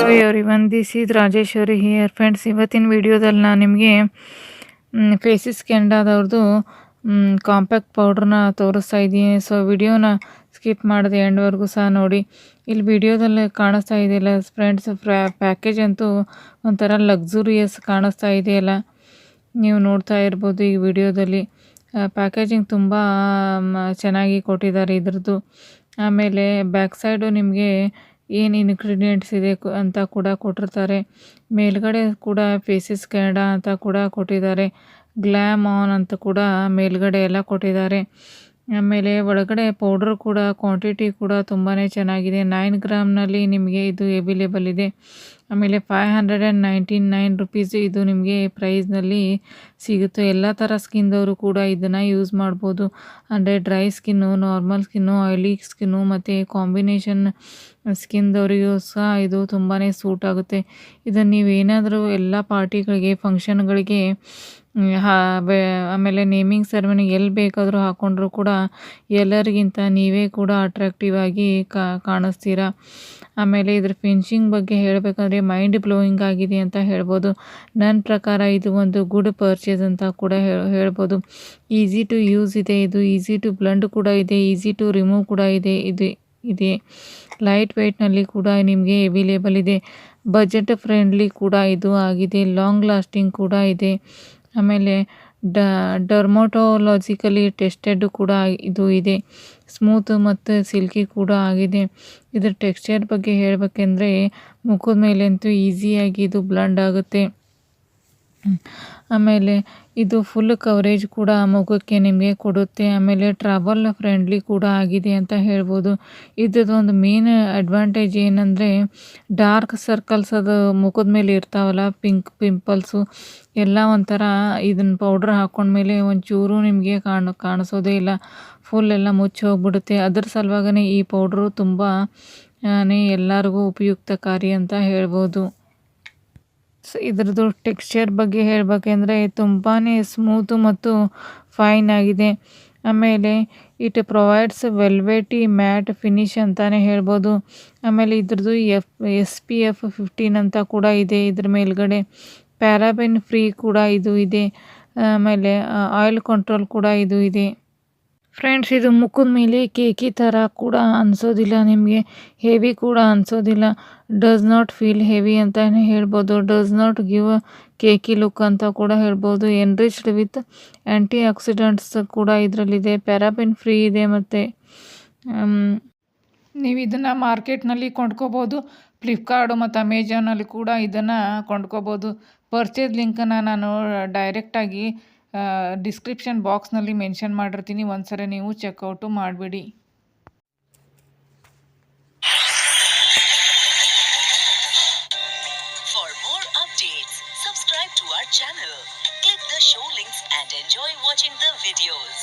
Hello everyone this is Rajeshwari here friends ಇವತ್ತಿನ ವಿಡಿಯೋದಲ್ಲಿ ನಾನು ನಿಮಗೆ ಫೇಸಿಸ್ ಕೆಂಡಾದವ್ರದ್ದು ಕಾಂಪ್ಯಾಕ್ಟ್ ಪೌಡ್ರನ್ನ ತೋರಿಸ್ತಾ ಇದ್ದೀನಿ. ಸೊ ವಿಡಿಯೋನ ಸ್ಕಿಪ್ ಮಾಡಿದೆ ಎಂಡ್ವರೆಗೂ ಸಹ ನೋಡಿ. ಇಲ್ಲಿ ವಿಡಿಯೋದಲ್ಲಿ ಕಾಣಿಸ್ತಾ ಇದೆಯಲ್ಲ ಫ್ರೆಂಡ್ಸ್ ಪ್ಯಾಕೇಜ್ ಅಂತೂ ಒಂಥರ ಲಕ್ಸುರಿಯಸ್ ಕಾಣಿಸ್ತಾ ಇದೆಯಲ್ಲ. ನೀವು ನೋಡ್ತಾ ಇರ್ಬೋದು ಈ ವಿಡಿಯೋದಲ್ಲಿ ಪ್ಯಾಕೇಜಿಂಗ್ ತುಂಬ ಚೆನ್ನಾಗಿ ಕೊಟ್ಟಿದ್ದಾರೆ ಇದ್ರದ್ದು. ಆಮೇಲೆ ಬ್ಯಾಕ್ ಸೈಡು ನಿಮಗೆ ಏನು ಇನ್ಗ್ರೀಡಿಯೆಂಟ್ಸ್ ಇದೆ ಅಂತ ಕೂಡ ಕೊಟ್ಟಿರ್ತಾರೆ. ಮೇಲ್ಗಡೆ ಕೂಡ ಫೇಸಸ್ ಕ್ಯಾಡ ಅಂತ ಕೂಡ ಕೊಟ್ಟಿದ್ದಾರೆ. ಗ್ಲಾಮ್ ಆನ್ ಅಂತ ಕೂಡ ಮೇಲ್ಗಡೆ ಎಲ್ಲ ಕೊಟ್ಟಿದ್ದಾರೆ. ಆಮೇಲೆ ಒಳಗಡೆ ಪೌಡ್ರ್ ಕೂಡ ಕ್ವಾಂಟಿಟಿ ಕೂಡ ತುಂಬಾ ಚೆನ್ನಾಗಿದೆ. ನೈನ್ ಗ್ರಾಮ್ನಲ್ಲಿ ನಿಮಗೆ ಇದು ಅವೈಲೇಬಲ್ ಇದೆ. ಆಮೇಲೆ five hundred and ninety nine rupees ಇದು ನಿಮಗೆ ಪ್ರೈಸ್ನಲ್ಲಿ ಸಿಗುತ್ತೆ. ಎಲ್ಲ ಥರ ಸ್ಕಿನ್ದವರು ಕೂಡ ಇದನ್ನು ಯೂಸ್ ಮಾಡ್ಬೋದು. ಅಂದರೆ dry skin normal skin oily skin ಮತ್ತು ಕಾಂಬಿನೇಷನ್ ಸ್ಕಿನ್ದವರಿಗೂ ಸಹ ಇದು ತುಂಬಾ ಸೂಟ್ ಆಗುತ್ತೆ. ಇದನ್ನು ನೀವು ಏನಾದರೂ ಎಲ್ಲ ಪಾರ್ಟಿಗಳಿಗೆ ಫಂಕ್ಷನ್ಗಳಿಗೆ ಆಮೇಲೆ ನೇಮಿಂಗ್ ಸೆರೆಮನಿ ಎಲ್ಲಿ ಬೇಕಾದರೂ ಹಾಕ್ಕೊಂಡ್ರೂ ಕೂಡ ಎಲ್ಲರಿಗಿಂತ ನೀವೇ ಕೂಡ ಅಟ್ರಾಕ್ಟಿವ್ ಆಗಿ ಕಾಣಿಸ್ತೀರಾ. ಆಮೇಲೆ ಇದ್ರ ಫಿನಿಶಿಂಗ್ ಬಗ್ಗೆ ಹೇಳಬೇಕಂದ್ರೆ ಮೈಂಡ್ ಬ್ಲೋಯಿಂಗ್ ಆಗಿದೆ ಅಂತ ಹೇಳ್ಬೋದು. ನನ್ನ ಪ್ರಕಾರ ಇದು ಒಂದು ಗುಡ್ ಪರ್ಚೇಸ್ ಅಂತ ಕೂಡ ಹೇಳ್ಬೋದು. ಈಸಿ ಟು ಯೂಸ್ ಇದೆ ಇದು ಈಸಿ ಟು ಬ್ಲಂಡ್ ಕೂಡ ಇದೆ ಈಸಿ ಟು ರಿಮೂವ್ ಕೂಡ ಇದೆ, ಇದು, ಇದೆ. ಲೈಟ್ ವೆಯ್ಟ್ನಲ್ಲಿ ಕೂಡ ನಿಮಗೆ ಅವೈಲೇಬಲ್ ಇದೆ. ಬಜೆಟ್ ಫ್ರೆಂಡ್ಲಿ ಕೂಡ ಇದು ಆಗಿದೆ ಲಾಂಗ್ ಲಾಸ್ಟಿಂಗ್ ಕೂಡ ಇದೆ. ಆಮೇಲೆ ಡ, ಡರ್ಮೋಟೋಲಾಜಿಕಲಿ ಟೆಸ್ಟೆಡ್ ಕೂಡ ಇದು ಇದೆ. ಸ್ಮೂತ್ ಮತ್ತು ಸಿಲ್ಕಿ ಕೂಡ ಆಗಿದೆ. ಇದರ ಟೆಕ್ಸ್ಚರ್ ಬಗ್ಗೆ ಹೇಳಬೇಕೆಂದ್ರೆ ಮುಖದ ಮೇಲಂತೂ ಈಸಿಯಾಗಿ ಇದು ಬ್ಲಂಡ್ ಆಗುತ್ತೆ. ಆಮೇಲೆ ಇದು ಫುಲ್ ಕವರೇಜ್ ಕೂಡ ಮುಖಕ್ಕೆ ನಿಮಗೆ ಕೊಡುತ್ತೆ. ಆಮೇಲೆ ಟ್ರಾವೆಲ್ ಫ್ರೆಂಡ್ಲಿ ಕೂಡ ಆಗಿದೆ ಅಂತ ಹೇಳ್ಬೋದು. ಇದ್ರದ್ದು ಒಂದು ಮೇನ್ ಅಡ್ವಾಂಟೇಜ್ ಏನಂದರೆ ಡಾರ್ಕ್ ಸರ್ಕಲ್ಸ್ ಅದು ಮುಖದ ಮೇಲೆ ಇರ್ತಾವಲ್ಲ ಪಿಂಕ್ ಪಿಂಪಲ್ಸು ಎಲ್ಲ ಒಂಥರ ಇದನ್ನು ಪೌಡ್ರ್ ಹಾಕೊಂಡ್ಮೇಲೆ ಒಂಚೂರು ನಿಮಗೆ ಕಾಣ, ಕಾಣಿಸೋದೇ ಇಲ್ಲ. ಫುಲ್ ಎಲ್ಲ ಮುಚ್ಚಿ ಹೋಗ್ಬಿಡುತ್ತೆ. ಅದ್ರ ಸಲುವಾಗನೇ ಈ ಪೌಡ್ರು ತುಂಬ ಎಲ್ಲರಿಗೂ ಉಪಯುಕ್ತಕಾರಿ ಅಂತ ಹೇಳ್ಬೋದು. ಇದ್ರದ್ದು ಟೆಕ್ಸ್ಚರ್ ಬಗ್ಗೆ ಹೇಳಬೇಕೆಂದರೆ ತುಂಬಾ ಸ್ಮೂತು ಮತ್ತು ಫೈನ್ ಆಗಿದೆ. ಆಮೇಲೆ it provides velvety matte finish ಅಂತಲೇ ಹೇಳ್ಬೋದು. ಆಮೇಲೆ ಇದ್ರದ್ದು F S P F fifteen ಅಂತ ಕೂಡ ಇದೆ ಇದ್ರ ಮೇಲ್ಗಡೆ. ಪ್ಯಾರಾಬೆನ್ ಫ್ರೀ ಕೂಡ ಇದು ಇದೆ. ಆಮೇಲೆ ಆಯಿಲ್ ಕಂಟ್ರೋಲ್ ಕೂಡ ಇದು ಇದೆ. ಫ್ರೆಂಡ್ಸ್ ಇದು ಮುಖದ ಮೇಲೆ ಕೇಕಿ ಥರ ಕೂಡ ಅನಿಸೋದಿಲ್ಲ ನಿಮಗೆ. ಹೆವಿ ಕೂಡ ಅನಿಸೋದಿಲ್ಲ. ಡಸ್ ನಾಟ್ ಫೀಲ್ ಹೆವಿ ಅಂತಲೇ ಹೇಳ್ಬೋದು. Does not give cakey look ಅಂತ ಕೂಡ ಹೇಳ್ಬೋದು. ಎನ್ರಿಚ್ಡ್ ವಿತ್ ಆ್ಯಂಟಿ ಆಕ್ಸಿಡೆಂಟ್ಸ್ ಕೂಡ ಇದರಲ್ಲಿದೆ. ಪ್ಯಾರಾಬಿನ್ ಫ್ರೀ ಇದೆ ಮತ್ತು. ನೀವು ಇದನ್ನು ಮಾರ್ಕೆಟ್ನಲ್ಲಿ ಕೊಂಡ್ಕೋಬೋದು. ಫ್ಲಿಪ್ಕಾರ್ಟು ಮತ್ತು ಅಮೇಜಾನಲ್ಲಿ ಕೂಡ ಇದನ್ನು ಕೊಂಡ್ಕೋಬೋದು. ಪರ್ಚೇಸ್ ಲಿಂಕನ್ನು ನಾನು ಡೈರೆಕ್ಟಾಗಿ ಡಿಸ್ಕ್ರಿಪ್ಷನ್ ಬಾಕ್ಸ್ನಲ್ಲಿ ಮೆನ್ಷನ್ ಮಾಡಿರ್ತೀನಿ. ಒಂದಸರೆ ನೀವು ಚೆಕ್ ಔಟ್ ಮಾಡ್ಬೇಡಿ. For more updates subscribe to our channel click the show links and enjoy watching the videos